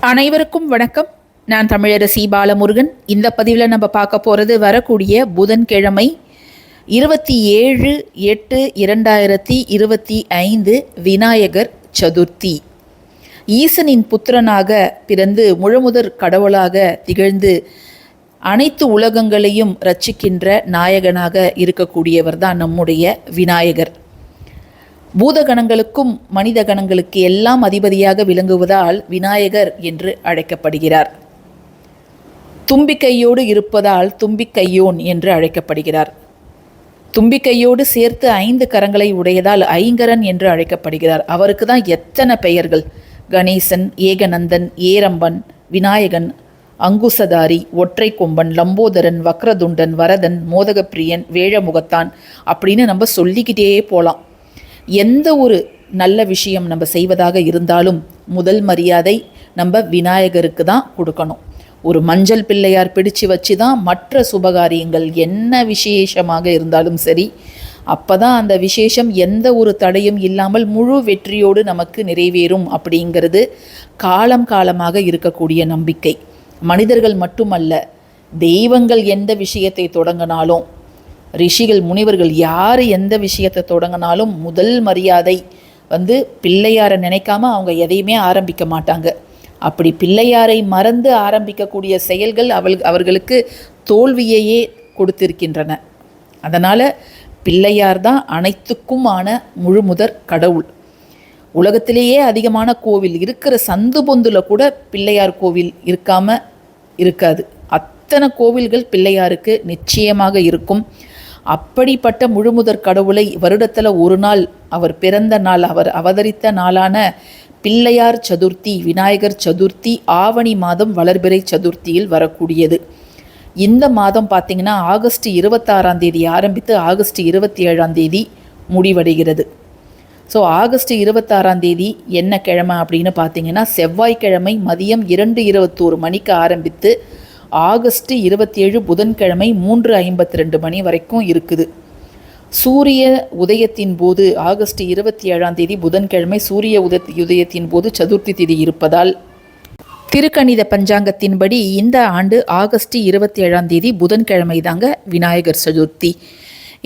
அனைவருக்கும் வணக்கம். நான் தமிழரசி பாலமுருகன். இந்த பதிவில் நம்ம பார்க்க போகிறது வரக்கூடிய புதன்கிழமை இருபத்தி ஏழு எட்டு இரண்டாயிரத்தி இருபத்தி ஐந்து விநாயகர் சதுர்த்தி. ஈசனின் புத்திரனாக பிறந்து முழுமுதற் கடவுளாக திகழ்ந்து அனைத்து உலகங்களையும் ரச்சிக்கின்ற நாயகனாக இருக்கக்கூடியவர் தான் நம்முடைய விநாயகர். பூதகணங்களுக்கும் மனித கணங்களுக்கு எல்லாம் அதிபதியாக விளங்குவதால் விநாயகர் என்று அழைக்கப்படுகிறார். தும்பிக்கையோடு இருப்பதால் தும்பிக்கையோன் என்று அழைக்கப்படுகிறார். தும்பிக்கையோடு சேர்த்து ஐந்து கரங்களை உடையதால் ஐங்கரன் என்று அழைக்கப்படுகிறார். அவருக்கு தான் எத்தனை பெயர்கள்? கணேசன் ஏகநந்தன் ஏரம்பன் விநாயகன் அங்குசதாரி ஒற்றை கொம்பன் லம்போதரன் வக்ரதுண்டன் வரதன் மோதகப்பிரியன் வேழமுகத்தான் அப்படின்னு நம்ம சொல்லிக்கிட்டே போகலாம் எந்த ஒரு நல்ல விஷயம் நம்ம செய்வதாக இருந்தாலும் முதல் மரியாதை நம்ம விநாயகருக்கு தான் கொடுக்கணும். ஒரு மஞ்சள் பிள்ளையார் பிடிச்சு வச்சு தான் மற்ற சுபகாரியங்கள் என்ன விசேஷமாக இருந்தாலும் சரி அப்போ தான் அந்த விசேஷம் எந்த ஒரு தடையும் இல்லாமல் முழு வெற்றியோடு நமக்கு நிறைவேறும் அப்படிங்கிறது காலம் காலமாக இருக்கக்கூடிய நம்பிக்கை. மனிதர்கள் மட்டுமல்ல தெய்வங்கள் எந்த விஷயத்தை தொடங்கினாலும் ரிஷிகள் முனிவர்கள் யார் எந்த விஷயத்தை தொடங்கினாலும் முதல் மரியாதை வந்து பிள்ளையாரை நினைக்காம அவங்க எதையுமே ஆரம்பிக்க மாட்டாங்க. அப்படி பிள்ளையாரை மறந்து ஆரம்பிக்கக்கூடிய செயல்கள் அவள் அவர்களுக்கு தோல்வியையே கொடுத்திருக்கின்றன. அதனால் பிள்ளையார் தான் அனைத்துக்குமான முழுமுதற் கடவுள். உலகத்திலேயே அதிகமான கோவில் இருக்கிற சந்து பொந்தில் கூட பிள்ளையார் கோவில் இருக்காமல் இருக்காது. அத்தனை கோவில்கள் பிள்ளையாருக்கு நிச்சயமாக இருக்கும். அப்படிப்பட்ட முழுமுதற் கடவுளை வருடத்தில் ஒரு நாள் அவர் பிறந்த நாள் அவர் அவதரித்த நாளான பிள்ளையார் சதுர்த்தி விநாயகர் சதுர்த்தி ஆவணி மாதம் வளர்பிறை சதுர்த்தியில் வரக்கூடியது. இந்த மாதம் பார்த்திங்கன்னா ஆகஸ்ட் இருபத்தாறாம் தேதி ஆரம்பித்து ஆகஸ்ட் இருபத்தி ஏழாம் தேதி முடிவடைகிறது. ஸோ ஆகஸ்ட் இருபத்தாறாம் தேதி என்ன கிழமை அப்படின்னு பார்த்தீங்கன்னா செவ்வாய்க்கிழமை மதியம் இரண்டு இருபத்தோரு மணிக்கு ஆரம்பித்து ஆகஸ்ட் இருபத்தி ஏழு புதன்கிழமை மூன்று ஐம்பத்தி ரெண்டு மணி வரைக்கும் இருக்குது. சூரிய உதயத்தின் போது ஆகஸ்ட் இருபத்தி ஏழாம் தேதி புதன்கிழமை சூரிய உத உதயத்தின் போது சதுர்த்தி திதி இருப்பதால் திருக்கணித பஞ்சாங்கத்தின்படி இந்த ஆண்டு ஆகஸ்ட் இருபத்தி ஏழாம் தேதி புதன்கிழமை தாங்க விநாயகர் சதுர்த்தி.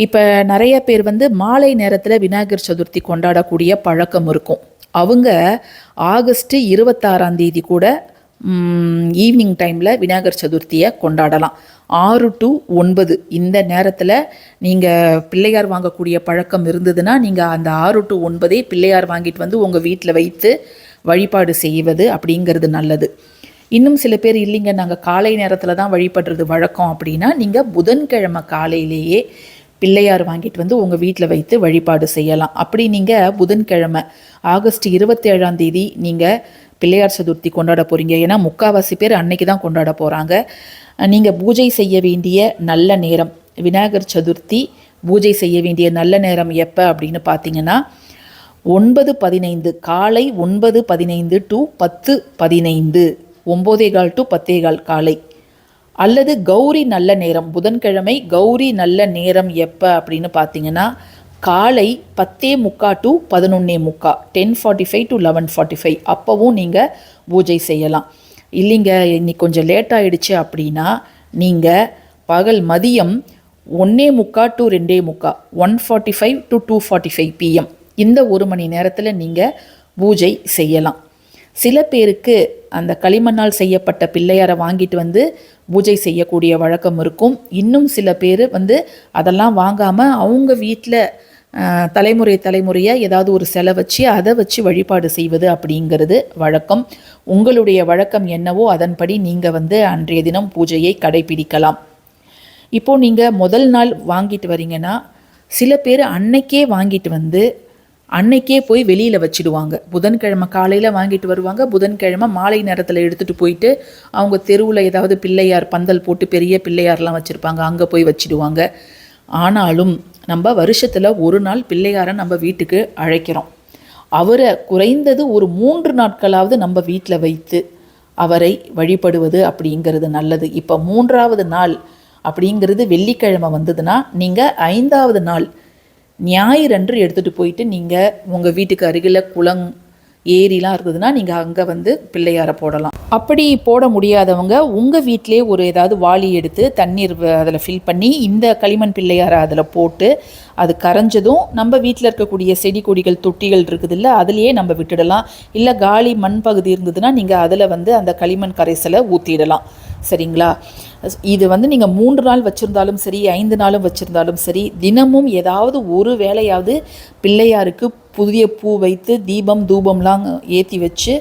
இப்போ நிறைய பேர் வந்து மாலை நேரத்தில் விநாயகர் சதுர்த்தி கொண்டாடக்கூடிய பழக்கம் இருக்கும். அவங்க ஆகஸ்ட் இருபத்தாறாம் தேதி கூட ஈவினிங் டைமில் விநாயகர் சதுர்த்தியை கொண்டாடலாம். ஆறு டு ஒன்பது. இந்த நேரத்தில் நீங்கள் பிள்ளையார் வாங்கக்கூடிய பழக்கம் இருந்ததுன்னா நீங்கள் அந்த ஆறு டு ஒன்பதே பிள்ளையார் வாங்கிட்டு வந்து உங்கள் வீட்டில் வைத்து வழிபாடு செய்வது அப்படிங்கிறது நல்லது. இன்னும் சில பேர் இல்லைங்க. நாங்கள் காலை நேரத்தில் தான் வழிபடுறது வழக்கம் அப்படின்னா நீங்கள் புதன்கிழமை காலையிலேயே பிள்ளையார் வாங்கிட்டு வந்து உங்கள் வீட்டில் வைத்து வழிபாடு செய்யலாம். அப்படி நீங்கள் புதன்கிழமை ஆகஸ்ட் இருபத்தேழாம் தேதி நீங்கள் பிள்ளையார் சதுர்த்தி கொண்டாட போகிறீங்க ஏன்னா முக்காவாசி பேர் அன்னைக்கு தான் கொண்டாட போகிறாங்க நீங்கள் பூஜை செய்ய வேண்டிய நல்ல நேரம் விநாயகர் சதுர்த்தி பூஜை செய்ய வேண்டிய நல்ல நேரம் எப்போ அப்படின்னு பார்த்தீங்கன்னா ஒன்பது பதினைந்து காலை ஒன்பது பதினைந்து டு பத்து பதினைந்து ஒம்போதே கால் டு பத்தே கால் காலை. அல்லது கௌரி நல்ல நேரம் புதன்கிழமை கௌரி நல்ல நேரம் எப்போ அப்படின்னு பார்த்தீங்கன்னா காலை பத்தே முக்கா டு பதினொன்னே முக்கா ten forty five to eleven forty five அப்போவும் நீங்கள் பூஜை செய்யலாம். இல்லைங்க இன்னைக்கு கொஞ்சம் லேட் ஆகிடுச்சு அப்படின்னா நீங்கள் பகல் மதியம் ஒன்னே முக்கா டு ரெண்டே முக்கா one forty five to two forty five PM இந்த ஒரு மணி நேரத்தில் நீங்கள் பூஜை செய்யலாம். சில பேருக்கு அந்த களிமண்ணால் செய்யப்பட்ட பிள்ளையாரை வாங்கிட்டு வந்து பூஜை செய்யக்கூடிய வழக்கம் இருக்கும். இன்னும் சில பேர் வந்து அதெல்லாம் வாங்காமல் அவங்க வீட்டில் தலைமுறை தலைமுறையாக ஏதாவது ஒரு செலை வச்சு அதை வச்சு வழிபாடு செய்வது அப்படிங்கிறது வழக்கம். உங்களுடைய வழக்கம் என்னவோ அதன்படி நீங்கள் வந்து அன்றைய தினம் பூஜையை கடைபிடிக்கலாம். இப்போது நீங்கள் முதல் நாள் வாங்கிட்டு வரீங்கன்னா சில பேர் அன்னைக்கே வாங்கிட்டு வந்து அன்னைக்கே போய் வெளியில் வச்சுடுவாங்க. புதன்கிழமை காலையில் வாங்கிட்டு வருவாங்க புதன்கிழமை மாலை நேரத்தில் எடுத்துகிட்டு போயிட்டு அவங்க தெருவில் ஏதாவது பிள்ளையார் பந்தல் போட்டு பெரிய பிள்ளையார்லாம் வச்சுருப்பாங்க அங்கே போய் வச்சிடுவாங்க. ஆனாலும் நம்ம வருஷத்தில் ஒரு நாள் பிள்ளையாரை நம்ம வீட்டுக்கு அழைக்கிறோம். அவரை குறைந்தது ஒரு மூன்று நாட்களாவது நம்ம வீட்டில் வைத்து அவரை வழிபடுவது அப்படிங்கிறது நல்லது. இப்போ மூன்றாவது நாள் அப்படிங்கிறது வெள்ளிக்கிழமை வந்ததுன்னா நீங்கள் ஐந்தாவது நாள் ஞாயிறன்று எடுத்துகிட்டு போயிட்டு நீங்கள் உங்கள் வீட்டுக்கு அருகில் குளம் ஏரிலாம் இருந்ததுன்னா நீங்கள் அங்கே வந்து பிள்ளையாரை போடலாம். அப்படி போட முடியாதவங்க உங்கள் வீட்டிலே ஒரு ஏதாவது வாளி எடுத்து தண்ணீர் அதில் ஃபில் பண்ணி இந்த களிமண் பிள்ளையாரை அதில் போட்டு அது கரைஞ்சதும் நம்ம வீட்டில் இருக்கக்கூடிய செடி கொடிகள் தொட்டிகள் இருக்குது இல்லை அதுலேயே நம்ம விட்டுடலாம். இல்லை காலி மண் பகுதி இருந்ததுன்னா நீங்கள் அதில் வந்து அந்த களிமண் கரைசலை ஊற்றிடலாம் சரிங்களா? இது வந்து நீங்கள் மூன்று நாள் வச்சுருந்தாலும் சரி ஐந்து நாளும் வச்சுருந்தாலும் சரி தினமும் ஏதாவது ஒரு வேலையாவது பிள்ளையாருக்கு புதிய பூ வைத்து தீபம் தூபம்லாம் ஏற்றி வச்சு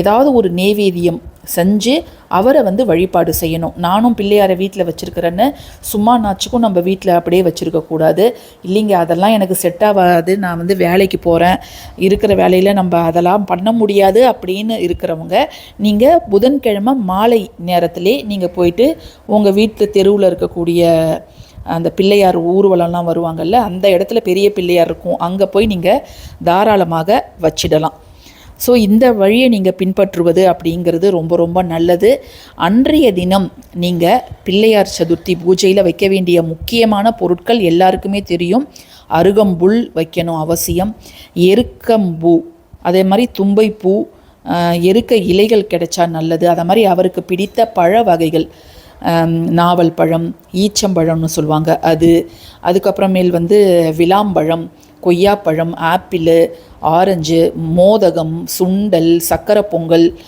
ஏதாவது ஒரு நேவேதியம் செஞ்சு அவரை வந்து வழிபாடு செய்யணும். நானும் பிள்ளையாரை வீட்டில் வச்சுருக்கிறேன்னு சும்மா நாச்சுக்கும் நம்ம வீட்டில் அப்படியே வச்சுருக்கக்கூடாது இல்லைங்க அதெல்லாம் எனக்கு செட் ஆகாது. நான் வந்து வேலைக்கு போகிறேன் இருக்கிற வேலையில் நம்ம அதெல்லாம் பண்ண முடியாது அப்படின்னு இருக்கிறவங்க நீங்கள் புதன்கிழமை மாலை நேரத்திலே நீங்கள் போயிட்டு உங்கள் வீட்டு தெருவில் இருக்கக்கூடிய அந்த பிள்ளையார் ஊர்வலம்லாம் வருவாங்கல்ல அந்த இடத்துல பெரிய பிள்ளையார் இருக்கும். அங்கே போய் நீங்கள் தாராளமாக வச்சிடலாம். ஸோ இந்த வழியை நீங்கள் பின்பற்றுவது அப்படிங்கிறது ரொம்ப ரொம்ப நல்லது. அன்றைய தினம் நீங்கள் பிள்ளையார் சதுர்த்தி பூஜையில் வைக்க வேண்டிய முக்கியமான பொருட்கள் எல்லாருக்குமே தெரியும். அருகம்புல் வைக்கணும் அவசியம். எருக்கம்பூ அதே மாதிரி தும்பைப்பூ எருக்க இலைகள் கிடைச்சா நல்லது. அதை மாதிரி அவருக்கு பிடித்த பழ வகைகள். நாவல் பழம் ஈச்சம்பழம்னு சொல்லுவாங்க. அது அதுக்கப்புறமேல் வந்து விளாம்பழம் கொய்யாப்பழம் ஆப்பிள் ஆரஞ்சு மோதகம் சுண்டல் சக்கரை பொங்கல்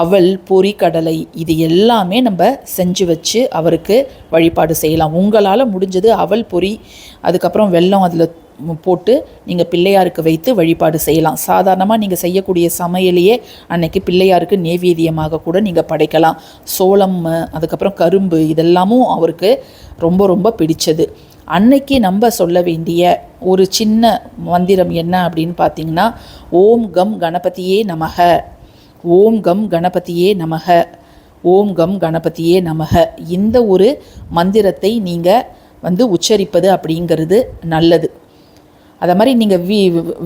அவல் பொறிக்கடலை இது எல்லாமே நம்ம செஞ்சு வச்சு அவருக்கு வழிபாடு செய்யலாம். உங்களால் முடிஞ்சது அவல் பொறி அதுக்கப்புறம் வெல்லம் அதில் போட்டு நீங்கள் பிள்ளையாருக்கு வைத்து வழிபாடு செய்யலாம். சாதாரணமாக நீங்கள் செய்யக்கூடிய சமையலையே அன்னைக்கு பிள்ளையாருக்கு நேவேதியமாக கூட நீங்கள் படைக்கலாம். சோளம் அதுக்கப்புறம் கரும்பு இதெல்லாமும் அவருக்கு ரொம்ப ரொம்ப பிடிச்சது. அன்னைக்கு நம்ம சொல்ல வேண்டிய ஒரு சின்ன மந்திரம் என்ன அப்படின்னு பார்த்தீங்கன்னா ஓம் கம் கணபதியே நமக. ஓம் கம் கணபதியே நமக. ஓம் கம் கணபதியே நமக. இந்த ஒரு மந்திரத்தை நீங்கள் வந்து உச்சரிப்பது அப்படிங்கிறது நல்லது. அதை மாதிரி நீங்கள் வீ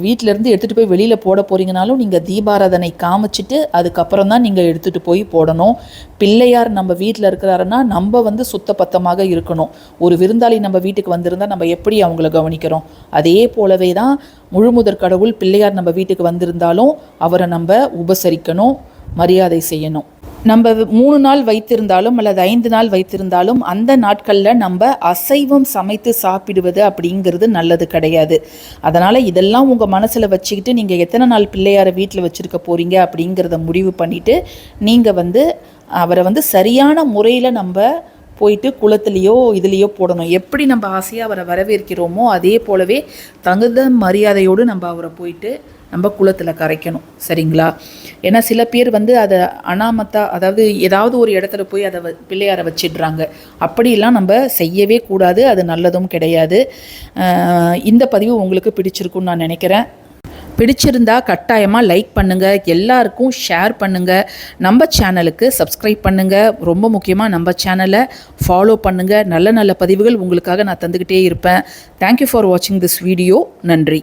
வீட்டிலேருந்து எடுத்துகிட்டு போய் வெளியில் போட போகிறீங்கனாலும் நீங்கள் தீபாராதனை காமிச்சிட்டு அதுக்கப்புறம் தான் நீங்கள் எடுத்துகிட்டு போய் போடணும். பிள்ளையார் நம்ம வீட்டில் இருக்கிறாருன்னா நம்ம வந்து சுத்த பத்தமாக இருக்கணும். ஒரு விருந்தாளி நம்ம வீட்டுக்கு வந்திருந்தால் நம்ம எப்படி அவங்கள கவனிக்கிறோம்? அதே போலவே தான் முழுமுதற் கடவுள் பிள்ளையார் நம்ம வீட்டுக்கு வந்திருந்தாலும் அவரை நம்ம உபசரிக்கணும் மரியாதை செய்யணும். நம்ம மூணு நாள் வைத்திருந்தாலும் அல்லது ஐந்து நாள் வைத்திருந்தாலும் அந்த நாட்களில் நம்ம அசைவம் சமைத்து சாப்பிடுவது அப்படிங்கிறது நல்லது கிடையாது. அதனால் இதெல்லாம் உங்கள் மனசில் வச்சுக்கிட்டு நீங்கள் எத்தனை நாள் பிள்ளையாரை வீட்டில் வச்சுருக்க போகிறீங்க அப்படிங்கிறத முடிவு பண்ணிவிட்டு நீங்கள் வந்து அவரை வந்து சரியான முறையில் நம்ம போயிட்டு குளத்துலேயோ இதுலேயோ போடணும். எப்படி நம்ம ஆசையாக அவரை வரவேற்கிறோமோ அதே போலவே தகுந்த மரியாதையோடு நம்ம அவரை போயிட்டு நம்ம குளத்தில் கரைக்கணும் சரிங்களா? ஏன்னா சில பேர் வந்து அதை அனாமத்தா அதாவது ஏதாவது ஒரு இடத்துல போய் அதை பிள்ளையாரை வச்சிடுறாங்க. அப்படிலாம் நம்ம செய்யவே கூடாது அது நல்லதும் கிடையாது. இந்த பதிவு உங்களுக்கு பிடிச்சிருக்குன்னு நான் நினைக்கிறேன். பிடிச்சிருந்தா கட்டாயமாக லைக் பண்ணுங்கள் எல்லாருக்கும் ஷேர் பண்ணுங்கள் நம்ம சேனலுக்கு சப்ஸ்கிரைப் பண்ணுங்கள் ரொம்ப முக்கியமாக நம்ம சேனலை ஃபாலோ பண்ணுங்கள் நல்ல நல்ல பதிவுகள் உங்களுக்காக நான் தந்துக்கிட்டே இருப்பேன். தேங்க்யூ ஃபார் வாட்சிங் திஸ் வீடியோ நன்றி.